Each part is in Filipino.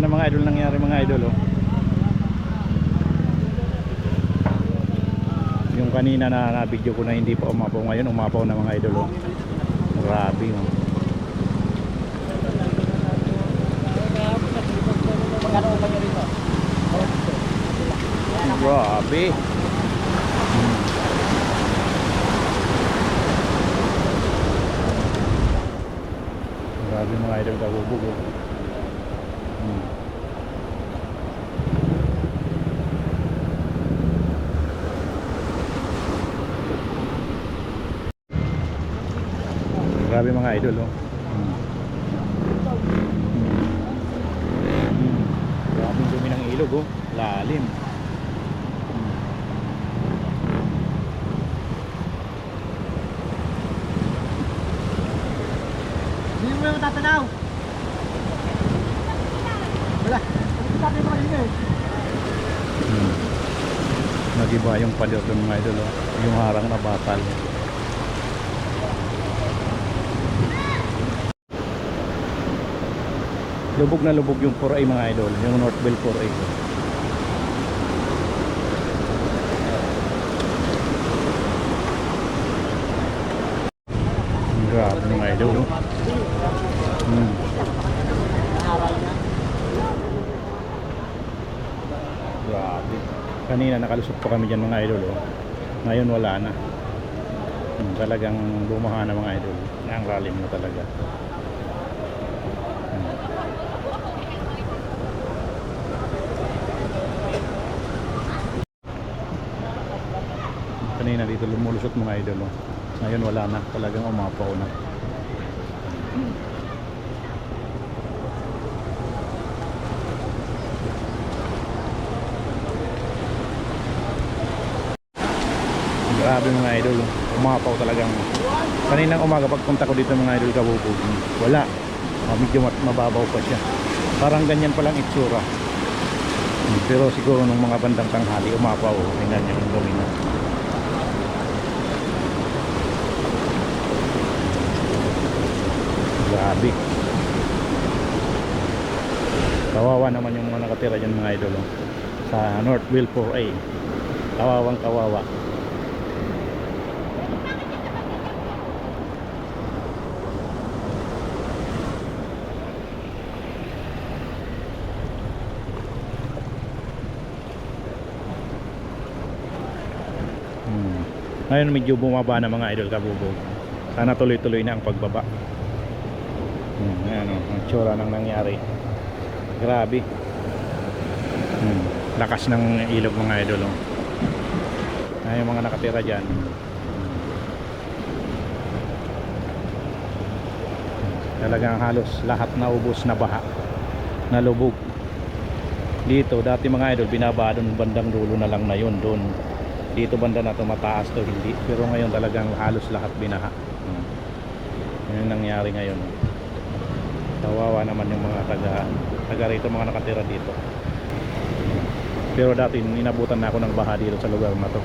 Yan ang mga idol nangyari mga idol oh. Yung kanina na na-video ko na hindi pa umapaw ngayon, umapaw na mga idol oh. Grabe oh. Grabe. Grabe mga idol kabubog oh. Grabe mga idol oh. Hmm. Hmm. Grabe dumi ilog oh. Lalim. Hmm. Hindi mo yung tatanaw. Wala. Sabi mo kanina eh. Hmm. Nagiba yung palir ng mga idol oh. Yung harang na bakal. Lubog na lubog yung 4A mga idol. Yung Northville 4A. Grabe mga idol. oh. Hmm. Grabe. Kanina nakalusot pa kami dyan mga idol. Oh. Ngayon wala na. Hmm, talagang bumaha na mga idol. Ang lalim na talaga. Hmm. Kanina dito lumulusot mga idol. Oh. Ngayon wala na. Talagang umapaw na. Grabe mga idol. oh. Umapaw talagang. Kaninang umaga pagpunta ko dito mga idol kabubog. Wala. Ah, medyo mababaw pa siya. Parang ganyan palang itsura. Pero siguro nung mga bandang tanghali umapaw. oh. Tingnan niyo yung gawin. Grabe. Kawawa naman yung mga nakatira dyan mga idol. oh. Sa Northville 4A. Kawawang kawawa. Hmm. Ngayon medyo bumaba na mga idol kabubog. Sana tuloy-tuloy na ang pagbaba. Hmm, ayan o, ang tsura ng nangyari. Grabe. Hmm, lakas ng ilog mga idol. Oh. Ayan mga nakatira dyan. Talagang halos lahat na ubos na baha. Nalubog. Dito, dati mga idol, binaba doon bandang dulo na lang na yun doon. Dito banda na to to hindi. Pero ngayon talagang halos lahat binaha. Hmm. Yun nangyari ngayon. Kawawa naman yung mga taga, taga rito, mga nakatira dito. Pero dati inabutan na ako ng baha dito sa lugar na to.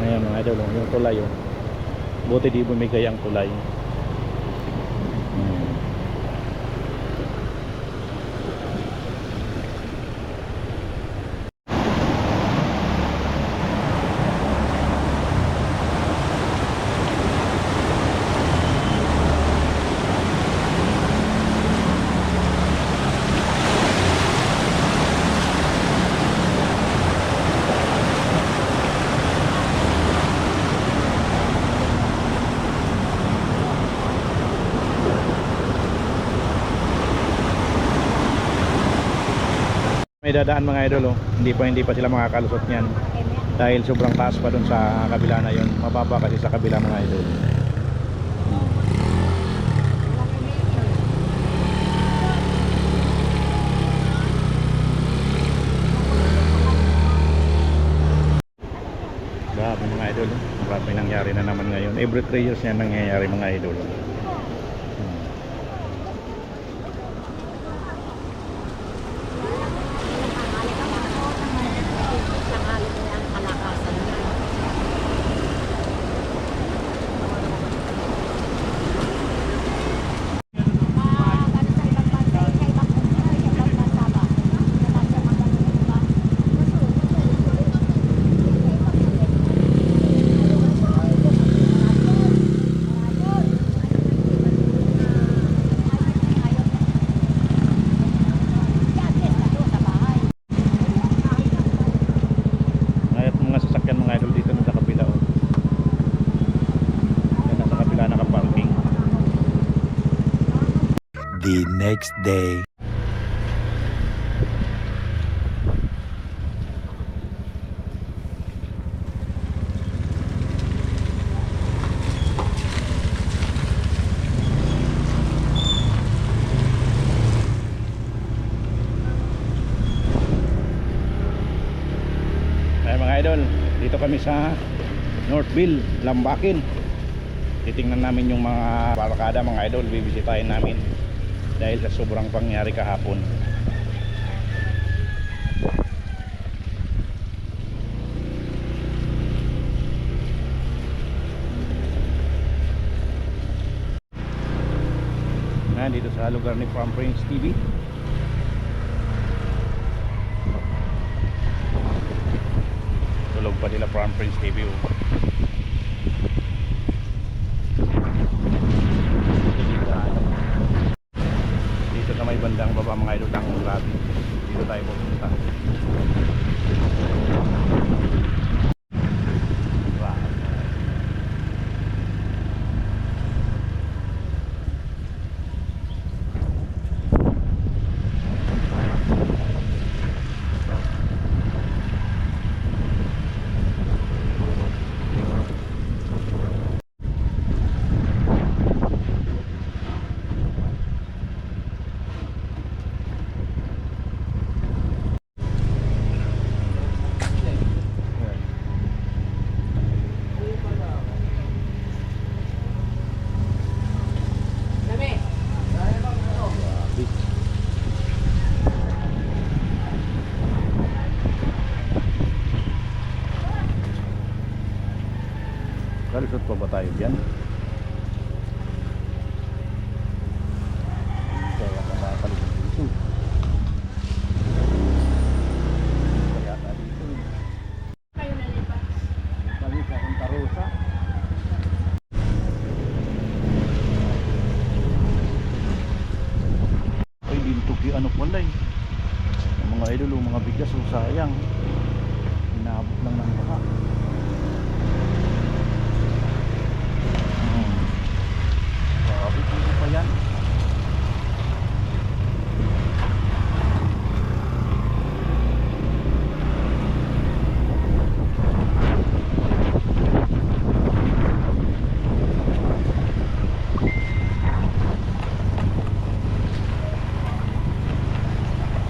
Ngayon mga idol, yung tulay oh. Buti di bumigay ang tulay. May dadaan mga idol oh. Hindi pa hindi pa sila makakalusot niyan. Dahil sobrang taas pa doon sa kabila na yon. Mababa kasi sa kabila mga idol. Grabe mga idol. Marami nangyari na naman ngayon. Every 3 years yan nangyayari mga idol. Next day. Dito kami sa Northville, Lambakin. Titingnan namin yung mga barkada mga idol, bibisitahin namin dahil sa sobrang pangyari kahapon. Yan, dito sa lugar ni Farm Prince TV. Tulog pa nila Farm Prince TV. oh. Dito sa may bandang baba mga idol ang grabe. Dito tayo pupunta. Grabe. Kalusot pa ba tayo dyan? Kaya ka makakalusot dito. Kaya ka dito. Kami sa Santa Rosa. Ay, lintok yung ano pala eh. Mga idol, mga bigas, oh, sayang. Inabot lang ng baka. Hmm. Grabe, dito pa yan.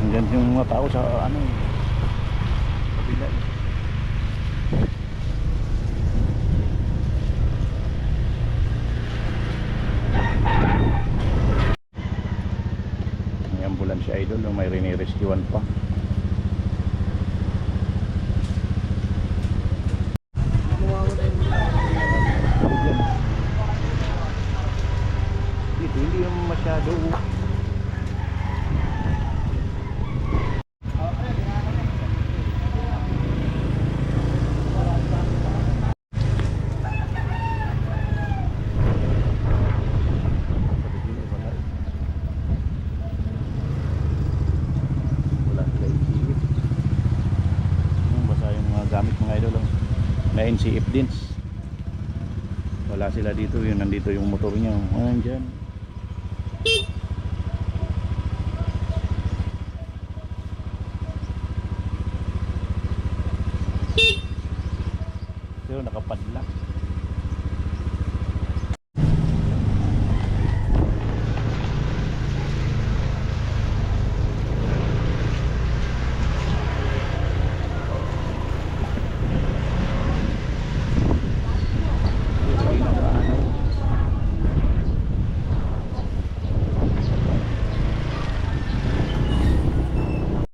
Hanggang yung mga tao sa ano eh. Kabila eh. May ambulance idol, may rinirescuean pa. Yan. Dito, hindi yung masyado. Wala sila isipit. Yung basa yung mga gamit mga idol. oh. Na NCF din. Wala sila dito. Yun, nandito yung motor niya. oh. Ayan dyan.